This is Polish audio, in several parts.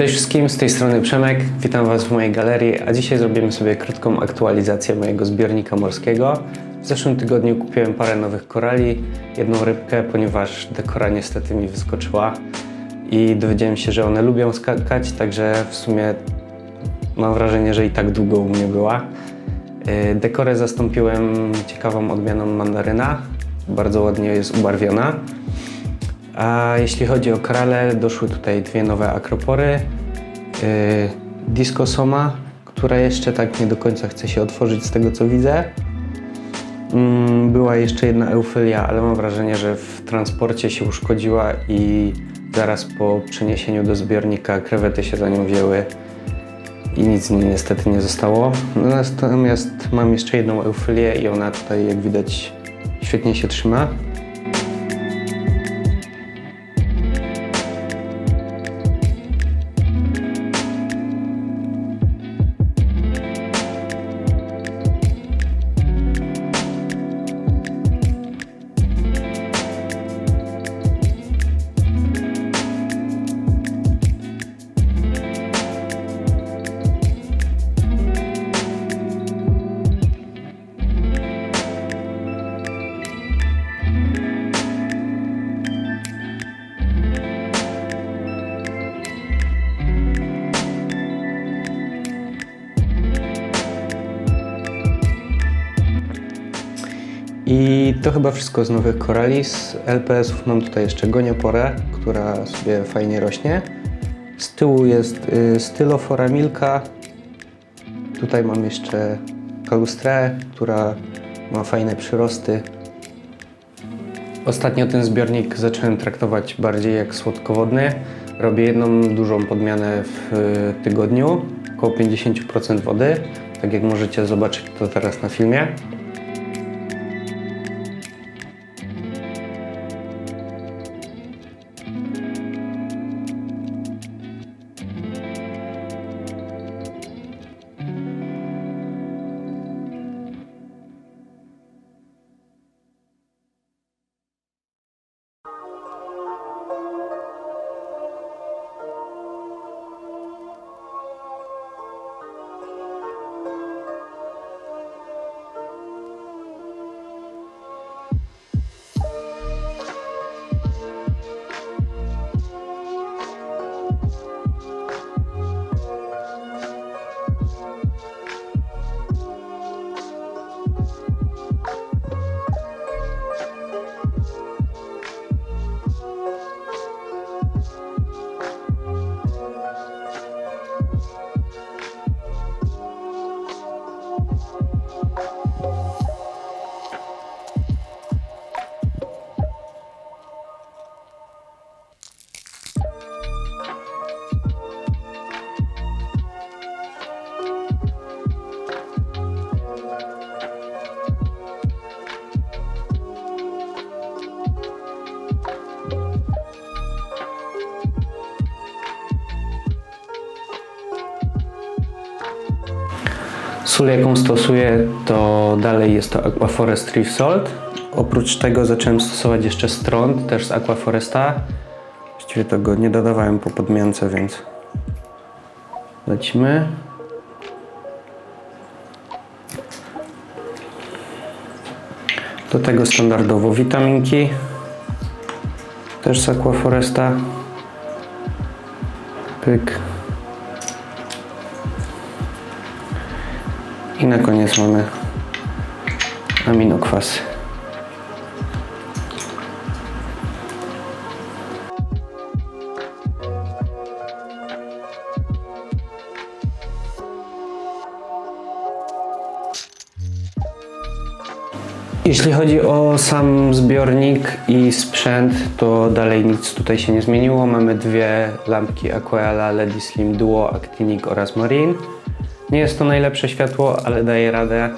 Cześć wszystkim, z tej strony Przemek. Witam Was w mojej galerii, a dzisiaj zrobimy sobie krótką aktualizację mojego zbiornika morskiego. W zeszłym tygodniu kupiłem parę nowych korali, jedną rybkę, ponieważ dekora niestety mi wyskoczyła i dowiedziałem się, że one lubią skakać, także w sumie mam wrażenie, że i tak długo u mnie była. Yy, Dekorę zastąpiłem ciekawą odmianą mandaryna, bardzo ładnie jest ubarwiona. A jeśli chodzi o korale, doszły tutaj dwie nowe akropory. Yy, Disco Soma, która jeszcze tak nie do końca chce się otworzyć z tego co widzę. Mm, Była jeszcze jedna eufilia, ale mam wrażenie, że w transporcie się uszkodziła i zaraz po przeniesieniu do zbiornika krewety się za nią wzięły i nic z niej niestety nie zostało. Natomiast mam jeszcze jedną eufilię i ona tutaj jak widać świetnie się trzyma. I to chyba wszystko z nowych korali. Z LPS-ów mam tutaj jeszcze gonioporę, która sobie fajnie rośnie. Z tyłu jest y, stylofora milka. Tutaj mam jeszcze kalustrę, która ma fajne przyrosty. Ostatnio ten zbiornik zacząłem traktować bardziej jak słodkowodny. Robię jedną dużą podmianę w y, tygodniu, około 50% wody, tak jak możecie zobaczyć to teraz na filmie. Sól, jaką stosuję, to dalej jest to Aquaforest Reef Salt. Oprócz tego zacząłem stosować jeszcze strąd, też z Aquaforesta. Właściwie tego nie dodawałem po podmiance, więc lecimy. Do tego standardowo witaminki, też z Aquaforesta. Pyk. I na koniec mamy aminokwasy. Jeśli chodzi o sam zbiornik i sprzęt, to dalej nic tutaj się nie zmieniło. Mamy dwie lampki Aquela LED Slim Duo Actinic oraz Marine. Nie jest to najlepsze światło, ale daje radę.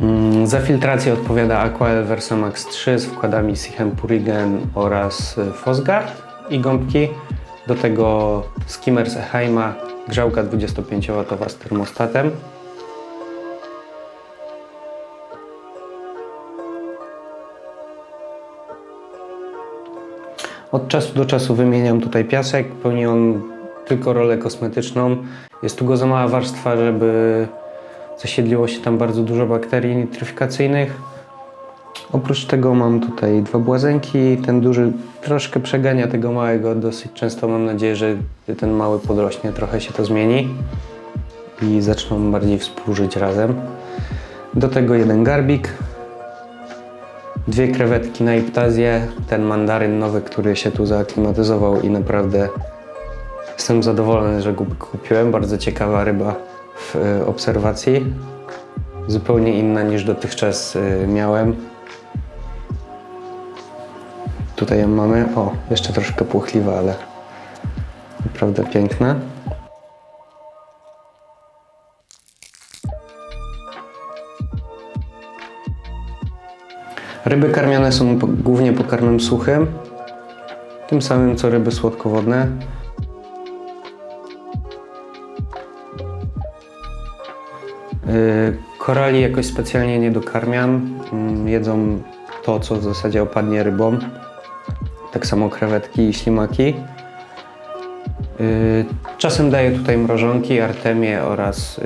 Mm, Za filtrację odpowiada Aquael Versamax 3 z wkładami Sichem Purigen oraz y, Fosgard i gąbki. Do tego skimmer z Eheima, grzałka 25W z termostatem. Od czasu do czasu wymieniam tutaj piasek, pełni on tylko rolę kosmetyczną. Jest tu go za mała warstwa, żeby zasiedliło się tam bardzo dużo bakterii nitryfikacyjnych. Oprócz tego mam tutaj dwa błazenki. Ten duży troszkę przegania tego małego dosyć często. Mam nadzieję, że gdy ten mały podrośnie, trochę się to zmieni i zaczną bardziej współżyć razem. Do tego jeden garbik, dwie krewetki na iptazję, ten mandaryn nowy, który się tu zaaklimatyzował i naprawdę jestem zadowolony, że go kupiłem. Bardzo ciekawa ryba w y, obserwacji. Zupełnie inna niż dotychczas y, miałem. Tutaj ją mamy. O, jeszcze troszkę płochliwa, ale naprawdę piękna. Ryby karmione są głównie pokarmem suchym, tym samym co ryby słodkowodne. Korali jakoś specjalnie nie dokarmiam. Mm, Jedzą to, co w zasadzie opadnie rybom. Tak samo krewetki i ślimaki. Yy, Czasem daję tutaj mrożonki, artemię oraz yy,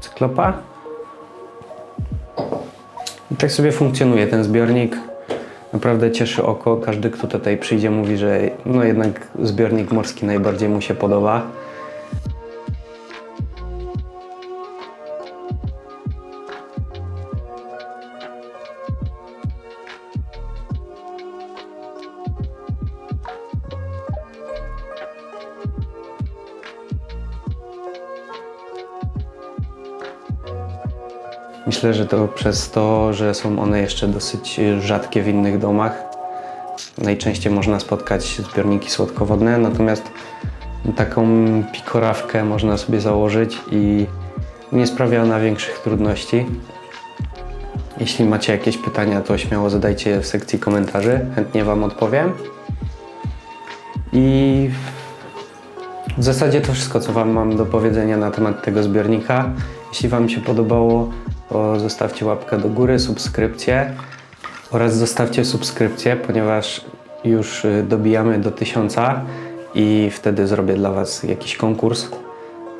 cyklopa. I tak sobie funkcjonuje ten zbiornik. Naprawdę cieszy oko. Każdy, kto tutaj przyjdzie, mówi, że no jednak zbiornik morski najbardziej mu się podoba. Myślę, że to przez to, że są one jeszcze dosyć rzadkie w innych domach. Najczęściej można spotkać zbiorniki słodkowodne, natomiast taką pikorawkę można sobie założyć i nie sprawia ona większych trudności. Jeśli macie jakieś pytania, to śmiało zadajcie je w sekcji komentarzy, chętnie Wam odpowiem. I w zasadzie to wszystko, co Wam mam do powiedzenia na temat tego zbiornika. Jeśli Wam się podobało, to zostawcie łapkę do góry, subskrypcję oraz zostawcie subskrypcję, ponieważ już y, dobijamy do tysiąca i wtedy zrobię dla Was jakiś konkurs.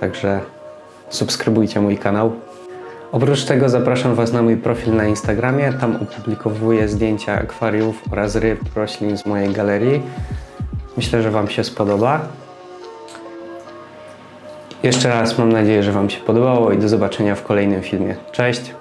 Także subskrybujcie mój kanał. Oprócz tego zapraszam Was na mój profil na Instagramie. Tam opublikowuję zdjęcia akwariów oraz ryb, roślin z mojej galerii. Myślę, że Wam się spodoba. Jeszcze raz mam nadzieję, że Wam się podobało i do zobaczenia w kolejnym filmie. Cześć!